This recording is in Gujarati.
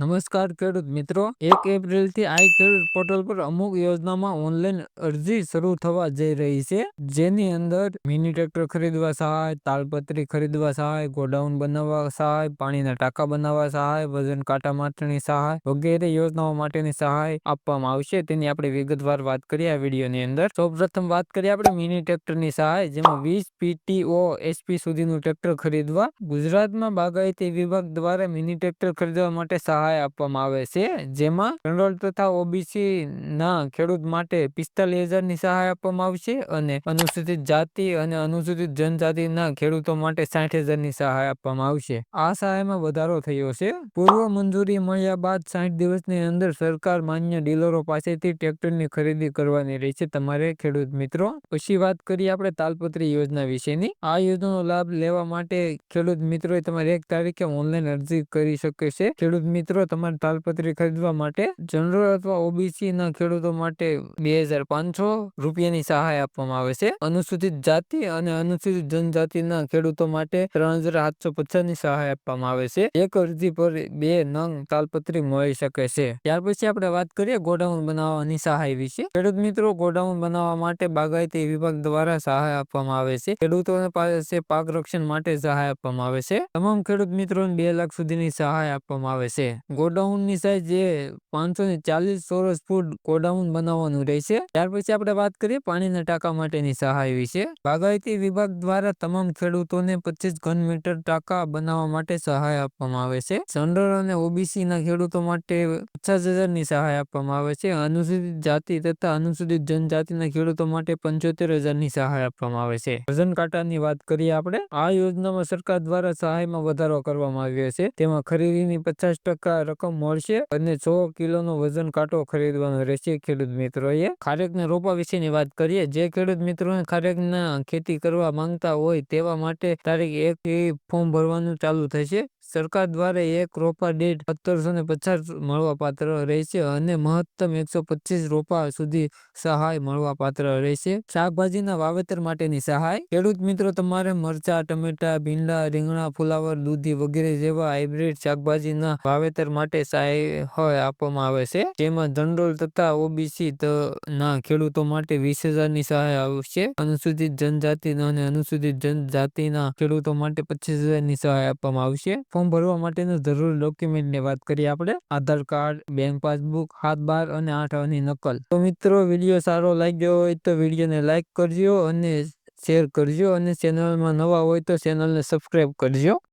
નમસ્કાર ખેડૂત મિત્રો, એક એપ્રિલથી આઈ ખેડૂત પોર્ટલ પર અમુક યોજનામાં ઓનલાઈન અરજી શરૂ થવા જઈ રહી છે. જેની અંદર મિની ટ્રેક્ટર ખરીદવા સહાય, તાલપત્રી ખરીદવા સહાય, ગોડાઉન બનાવવા સહાય, પાણીના ટાંકા બનાવવા સહાય, વજન કાંટા માટેની સહાય વગેરે યોજનાઓ માટેની સહાય આપવામાં આવશે. તેની આપણે વિગતવાર વાત કરીએ આ વિડીયોની અંદર. સૌપ્રથમ વાત કરીએ આપણે મિની ટ્રેક્ટરની સહાય, જેમાં વીસ પીટીઓ એસપી સુધીનું ટ્રેક્ટર ખરીદવા. ગુજરાતમાં બાગાયતી વિભાગ દ્વારા મિની ટ્રેક્ટર ખરીદવા માટે સહાય સહાય આપવામાં આવે છે. જેમાં જનરલ તથા ઓબીસી ના ખેડૂત માટે પિસ્તાલીસ હજારની સહાય આપવામાં આવશે અને અનુસૂચિત જાતિ અને અનુસૂચિત જનજાતિના ખેડૂતો માટે સાઠ હજારની સહાય આપવામાં આવશે. આ સહાયમાં વધારો થયો છે. પૂર્વ મંજૂરી મળ્યા બાદ સાઠ દિવસની અંદર સરકાર માન્ય ડીલરો પાસેથી ટ્રેક્ટરની ખરીદી કરવાની રહેશે. તમારે ખેડૂત મિત્રો, પછી વાત કરીએ આપણે તાલપત્રી યોજના વિશેની. આ યોજનાનો લાભ લેવા માટે ખેડૂત મિત્રો તમારે એક તારીખે ઓનલાઈન અરજી કરી શકે છે. ખેડૂત મિત્રો મિત્રો, તમારે તાલપત્રી ખરીદવા માટે જનરલ અથવા ઓબીસી ના ખેડૂતો માટે બે હજાર પાંચસો રૂપિયાની સહાય આપવામાં આવે છે. અનુસૂચિત જાતિ અને અનુસૂચિત જનજાતિના ખેડૂતો માટે ત્રણ હજાર સાતસો પચાસની સહાય આપવામાં આવે છે. એક અરજી પર બે નંગ તાલપત્રી મળી શકે છે. ત્યાર પછી આપણે વાત કરીએ ગોડાઉન બનાવવાની સહાય વિશે. ખેડૂત મિત્રો, ગોડાઉન બનાવવા માટે બાગાયતી વિભાગ દ્વારા સહાય આપવામાં આવે છે. ખેડૂતોને પાસે પાક રક્ષણ માટે સહાય આપવામાં આવે છે. તમામ ખેડૂત મિત્રોને બે લાખ સુધીની સહાય આપવામાં આવે છે. ગોડાઉનની સાઈઝ જે પાંચસો ને ચાલીસ ચોરસ ફૂટ ગોડાઉન બનાવવાનું રહેશે. ત્યાર પછી આપણે વાત કરીએ પાણીના ટાંકા માટેની સહાય વિશે. બાગાયતી વિભાગ દ્વારા તમામ ખેડૂતોને પચીસ ઘન મીટર ટાંકા બનાવવા માટે સહાય આપવામાં આવે છે. જનરલ અને ઓબીસી ના ખેડૂતો માટે પચાસ હજારની સહાય આપવામાં આવે છે. અનુસૂચિત જાતિ તથા અનુસૂચિત જનજાતિના ખેડૂતો માટે પંચોતેર હજારની સહાય આપવામાં આવે છે. વજન કાંટાની વાત કરીએ આપણે. આ યોજનામાં સરકાર દ્વારા સહાયમાં વધારો કરવામાં આવ્યો છે. તેમાં ખરીદીની પચાસ ટકા રકમ મળશે અને સો કિલો નો વજન કાંટો ખરીદવાનો રહેશે ખેડૂત મિત્રોએ. ખારેકના રોપા વિશેની વાત કરીએ. જે ખેડૂત મિત્રો ખારેકના ખેતી કરવા માંગતા હોય તેવા માટે તારીખ એક ફોર્મ ભરવાનું ચાલુ થશે. સરકાર દ્વારા એક રોપા દીઠ સત્તરસો ને પચાસ મળવા પાત્ર રહેશે અને મહત્તમ એકસો પચીસ રોપા સુધી સહાય મળવા પાત્ર રહેશે. શાકભાજીના વાવેતર માટેની સહાય. ખેડૂત મિત્રો, તમારે મરચા, ટમેટા, ભીંડા, રીંગણા, ફુલાવર, દૂધી વગેરે જેવા હાઇબ્રિડ શાકભાજીના વાવેતર માટે સહાય આપવામાં આવે છે. જેમાં જનરલ તથા ઓબીસી ના ખેડૂતો માટે વીસ હજારની સહાય આવશે. અનુસૂચિત જનજાતિ અને અનુસૂચિત જનજાતિના ખેડૂતો માટે પચીસ હજારની સહાય આપવામાં આવશે. ફોર્મ ભરવા માટેનું જરૂરી ડોક્યુમેન્ટની વાત કરીએ આપણે. આધાર કાર્ડ, બેંક પાસબુક, હાથ બાર અને આઠની નકલ. તો મિત્રો, વીડિયો સારો લાગ્યો હોય તો વિડીયોને લાઇક કરજો અને શેર કરજો અને ચેનલમાં નવા હોય તો ચેનલને સબસ્ક્રાઈબ કરજો.